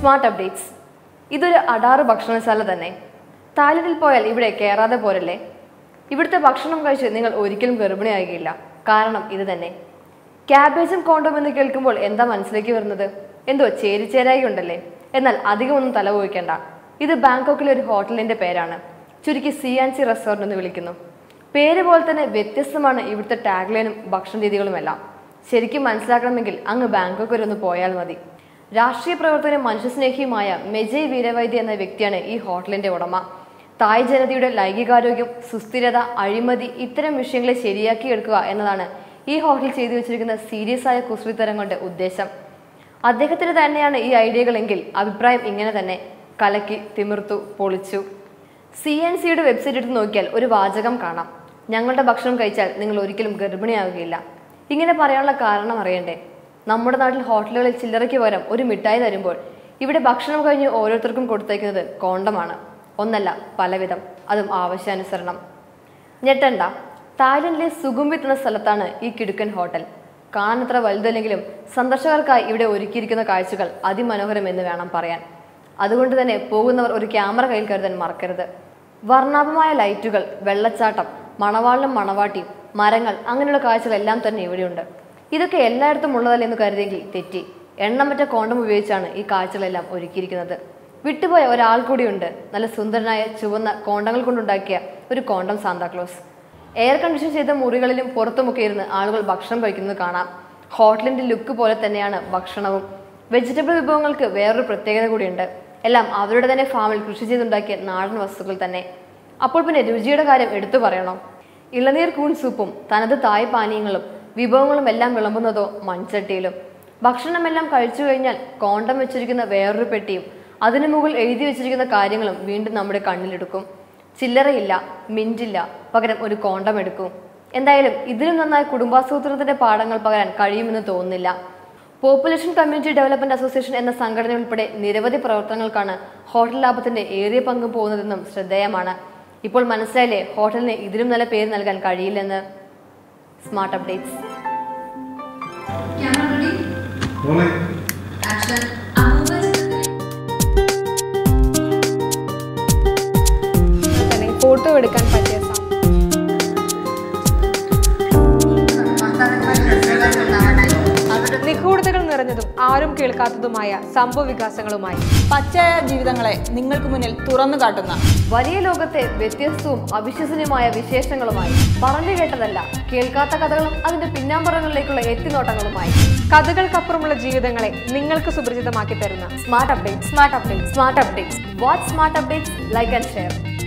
Smart updates. ഇതൊരു അടാറ് ഭക്ഷണശാല തന്നെ. തായ്ലൻഡിൽ പോയാൽ ഇവിടെ കയറാതെ പോരല്ലേ? ഇവിടുത്തെ ഭക്ഷണം കഴിച്ച് നിങ്ങൾ ഒരിക്കലും ഗർഭിണിയാകുകയില്ല കാരണം ഇത് തന്നെ. ക്യാബേജും കോണ്ടോം എന്ന് കേൾക്കുമ്പോൾ എന്താ മനസ്സിലേക്ക് വരുന്നത്? എന്തോ ചേരിച്ചേരായി ഉണ്ടല്ലേ? എന്നാൽ അധികമൊന്നും തലപോയിക്കേണ്ട ഇത് ബാങ്കോക്കിലെ ഒരു ഹോട്ടലിന്റെ പേരാണ്. ചുരുക്കി സി ആൻഡ് സി റെസ്റ്റോറന്റ് എന്ന് വിളിക്കുന്നു. പേര് പോലെ തന്നെ വ്യത്യസ്തമാണ് ഇവിടുത്തെ ടാഗ്ലൈനും ഭക്ഷണ രീതികളുമെല്ലാം ശരിക്കും മനസ്സിലാക്കണമെങ്കിൽ അങ്ങ് ബാങ്കോക്ക് വരെ ഒന്ന് പോയാൽ മതി. രാഷ്ട്രീയ പ്രവർത്തനം മനുഷ്യസ്നേഹിയുമായ മെജയ് വീരവൈദ്യ എന്ന വ്യക്തിയാണ് ഈ ഹോട്ടലിന്റെ ഉടമ. തായ് ജനതയുടെ ലൈംഗികാരോഗ്യം സുസ്ഥിരത അഴിമതി ഇത്തരം വിഷയങ്ങളെ ശരിയാക്കി എടുക്കുക എന്നതാണ് ഈ ഹോട്ടൽ ചെയ്തു വെച്ചിരിക്കുന്ന സീരിയസ് ആയ കുസൃത്തരം ഉദ്ദേശം. അദ്ദേഹത്തിന് തന്നെയാണ് ഈ ഐഡിയകളെങ്കിൽ അഭിപ്രായം ഇങ്ങനെ തന്നെ. കലക്കി തിമിർത്തു പൊളിച്ചു. സി എൻ സിയുടെ വെബ്സൈറ്റ് എടുത്ത് നോക്കിയാൽ ഒരു വാചകം കാണാം. ഞങ്ങളുടെ ഭക്ഷണം കഴിച്ചാൽ നിങ്ങൾ ഒരിക്കലും ഗർഭിണിയാവുകയില്ല. ഇങ്ങനെ പറയാനുള്ള കാരണം അറിയണ്ടേ? നമ്മുടെ നാട്ടിൽ ഹോട്ടലുകളിൽ ചില്ലറയ്ക്ക് പകരം ഒരു മിഠായി തരുമ്പോൾ ഇവിടെ ഭക്ഷണം കഴിഞ്ഞ് ഓരോരുത്തർക്കും കൊടുത്തേക്കുന്നത് കോണ്ടമാണ്. ഒന്നല്ല പലവിധം. അതും ആവശ്യാനുസരണം. ഞെട്ടണ്ട. തായ്ലൻഡിലെ സുഗുംബിത്ത് സ്ഥലത്താണ് ഈ കിടുക്കൻ ഹോട്ടൽ. കാണാനത്ര വലുതല്ലെങ്കിലും സന്ദർശകർക്കായി ഇവിടെ ഒരുക്കിയിരിക്കുന്ന കാഴ്ചകൾ അതിമനോഹരം എന്ന് വേണം പറയാൻ. അതുകൊണ്ട് തന്നെ പോകുന്നവർ ഒരു ക്യാമറ കയ്യിൽ കരുതാൻ മറക്കരുത്. വർണാഭമായ ലൈറ്റുകൾ വെള്ളച്ചാട്ടം മണവാളിനും മണവാട്ടിയും മരങ്ങൾ അങ്ങനെയുള്ള കാഴ്ചകളെല്ലാം തന്നെ ഇവിടെയുണ്ട്. ഇതൊക്കെ എല്ലായിടത്തും ഉള്ളതല്ല എന്ന് കരുതിയെങ്കിൽ തെറ്റി. എണ്ണമറ്റ കോണ്ടം ഉപയോഗിച്ചാണ് ഈ കാഴ്ചകളെല്ലാം ഒരുക്കിയിരിക്കുന്നത്. വിട്ടുപോയ ഒരാൾ കൂടിയുണ്ട്. നല്ല സുന്ദരനായ ചുവന്ന കോണ്ടങ്ങൾ കൊണ്ടുണ്ടാക്കിയ ഒരു കോണ്ടം സാന്താക്ലോസ് എയർ കണ്ടീഷൻ ചെയ്ത മുറികളിലും പുറത്തുമൊക്കെ ഇരുന്ന് ആളുകൾ ഭക്ഷണം കഴിക്കുന്നത് കാണാം. ഹോട്ടലിന്റെ ലുക്ക് പോലെ തന്നെയാണ് ഭക്ഷണവും. വെജിറ്റബിൾ വിഭവങ്ങൾക്ക് വേറൊരു പ്രത്യേകത കൂടിയുണ്ട്. എല്ലാം അവരുടെ തന്നെ ഫാമിൽ കൃഷി ചെയ്തുണ്ടാക്കിയ നാടൻ വസ്തുക്കൾ തന്നെ. അപ്പോൾ പിന്നെ രുചിയുടെ കാര്യം എടുത്തു പറയണം? ഇളനീർ കൂൺ സൂപ്പും തനത് തായ് പാനീയങ്ങളും വിഭവങ്ങളും എല്ലാം വിളമ്പുന്നതോ മൺചട്ടിയിലും. ഭക്ഷണമെല്ലാം കഴിച്ചു കഴിഞ്ഞാൽ കോണ്ടം വെച്ചിരിക്കുന്ന വേറൊരു പെട്ടിയും അതിനു മുകളിൽ എഴുതി വെച്ചിരിക്കുന്ന കാര്യങ്ങളും വീണ്ടും നമ്മുടെ കണ്ണിലെടുക്കും. ചില്ലറയില്ല മിന്റില്ല പകരം ഒരു കോണ്ടം എടുക്കും. എന്തായാലും ഇതിലും നന്നായി കുടുംബാസൂത്രണത്തിന്റെ പാഠങ്ങൾ പകരാൻ കഴിയുമെന്ന് തോന്നുന്നില്ല. പോപ്പുലേഷൻ കമ്മ്യൂണിറ്റി ഡെവലപ്മെന്റ് അസോസിയേഷൻ എന്ന സംഘടന ഉൾപ്പെടെ നിരവധി പ്രവർത്തനങ്ങൾക്കാണ് ഹോട്ടൽ ലാഭത്തിന്റെ ഏറിയ പങ്കും പോകുന്നതെന്നും ശ്രദ്ധേയമാണ്. ഇപ്പോൾ മനസ്സിലായില്ലേ ഹോട്ടലിന് ഇതിലും നല്ല പേര് നൽകാൻ കഴിയില്ലെന്ന്? Smart updates. ഫോട്ടോ എടുക്കാൻ പറ്റിയ ആരും കേൾക്കാത്തതുമായ സംഭവ വികാസങ്ങളുമായി. പച്ചയായ ജീവിതങ്ങളെ നിങ്ങൾക്ക് മുന്നിൽ തുറന്നു കാട്ടുന്ന വലിയ ലോകത്തെ വ്യത്യസ്തവും അവിശ്വസനീയമായ വിശേഷങ്ങളുമായി. പറഞ്ഞു കേട്ടതല്ല കേൾക്കാത്ത കഥകളും അതിന്റെ പിന്നാമ്പറങ്ങളിലേക്കുള്ള എത്തിനോട്ടങ്ങളുമായി. കഥകൾക്കപ്പുറമുള്ള ജീവിതങ്ങളെ നിങ്ങൾക്ക് സുപരിചിതമാക്കി തരുന്ന smart update smart update smart updates. What smart updates. Like and share.